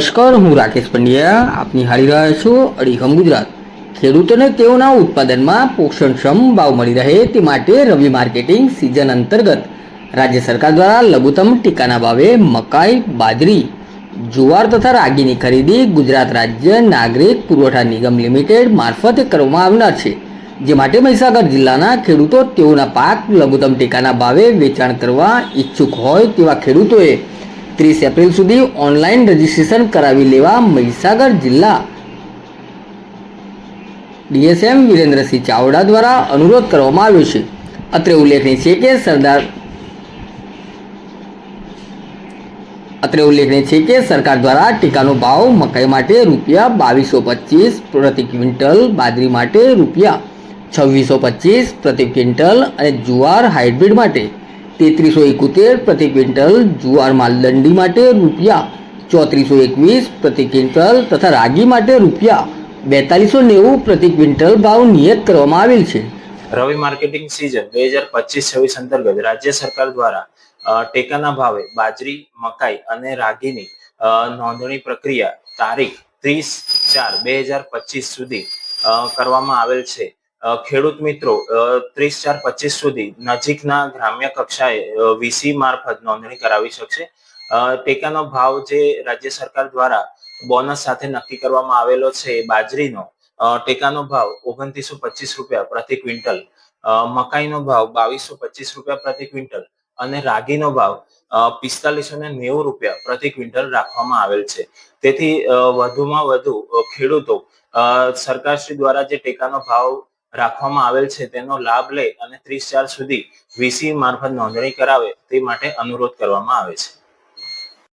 નમસ્કાર, હું રાકેશ પંડ્યા. આપની હારી રહ્યા છો અડીખમ ગુજરાત. ખેડૂતોને તેઓના ઉત્પાદનમાં પોષણક્ષમ ભાવ મળી રહે તે માટે રવિ માર્કેટિંગ સિઝન અંતર્ગત રાજ્ય સરકાર દ્વારા લઘુત્તમ ટેકાના ભાવે મકાઈ, બાજરી, જુવાર તથા રાગીની ખરીદી ગુજરાત રાજ્ય નાગરિક પુરવઠા નિગમ લિમિટેડ મારફતે કરવામાં આવનાર છે. જે માટે મહીસાગર જિલ્લાના ખેડૂતો તેઓના પાક લઘુત્તમ ટેકાના ભાવે વેચાણ કરવા ઈચ્છુક હોય તેવા ખેડૂતોએ ત્રીસ એપ્રિલ સુધી ઓનલાઈન રજીસ્ટ્રેશન કરાવી લેવા મહીસાગર જિલ્લા. ડીએસએમ વિરેન્દ્રસિંહ ચાવડા દ્વારા અનુરોધ કરવામાં આવ્યો છે. અત્રે ઉલ્લેખનીય છે કે સરદાર અત્રે ઉલ્લેખનીય છે કે સરકાર દ્વારા ટેકાનો ભાવ મકાઈ માટે રૂપિયા બાવીસો પચીસ પ્રતિ ક્વિન્ટલ, બાજરી માટે રૂપિયા છવ્વીસો પચીસ પ્રતિ ક્વિન્ટલ અને જુવાર હાઇબ્રિડ માટે તેત્રીસો એકોતેર પ્રતિ ક્વિન્ટલ જુવાર માલદંડી માટે રૂપિયા ચોત્રીસો એકવીસ પ્રતિ ક્વિન્ટલ તથા રાગી માટે રૂપિયા બેતાલીસો નેવું પ્રતિ ક્વિન્ટલ ભાવ નિયત કરવામાં આવેલ છે. રવિ માર્કેટિંગ સિઝન બે હજાર પચીસ છવ્વીસ અંતર્ગત રાજ્ય સરકાર દ્વારા ટેકાના ભાવે બાજરી, મકાઈ અને રાગીની નોંધણી પ્રક્રિયા તારીખ ત્રીસ ચાર બે હજાર પચીસ સુધી કરવામાં આવેલ છે. ખેડૂત મિત્રો ત્રીસ ચાર પચીસ સુધી નજીકના ગ્રામ્ય કક્ષાએ વીસી મારફત નોંધણી કરાવી શકશે. ટેકાનો ભાવ જે રાજ્ય સરકાર દ્વારા બોનસ સાથે નક્કી કરવામાં આવેલો છે બાજરીનો ટેકાનો ભાવ ઓગણત્રીસો પચીસ રૂપિયા પ્રતિ ક્વિન્ટલ મકાઈનો ભાવ બાવીસો પચીસ રૂપિયા પ્રતિ ક્વિન્ટલ અને રાગીનો ભાવ પિસ્તાલીસો ને નેવું રૂપિયા પ્રતિ ક્વિન્ટલ રાખવામાં આવેલ છે. તેથી વધુમાં વધુ ખેડૂતો સરકારશ્રી દ્વારા જે ટેકાનો ભાવ રાખવામાં આવેલ છે તેનો લાભ લે અને ત્રીસ ચાર સુધી વીસી મારફત નોંધણી કરાવે તે માટે અનુરોધ કરવામાં આવે છે.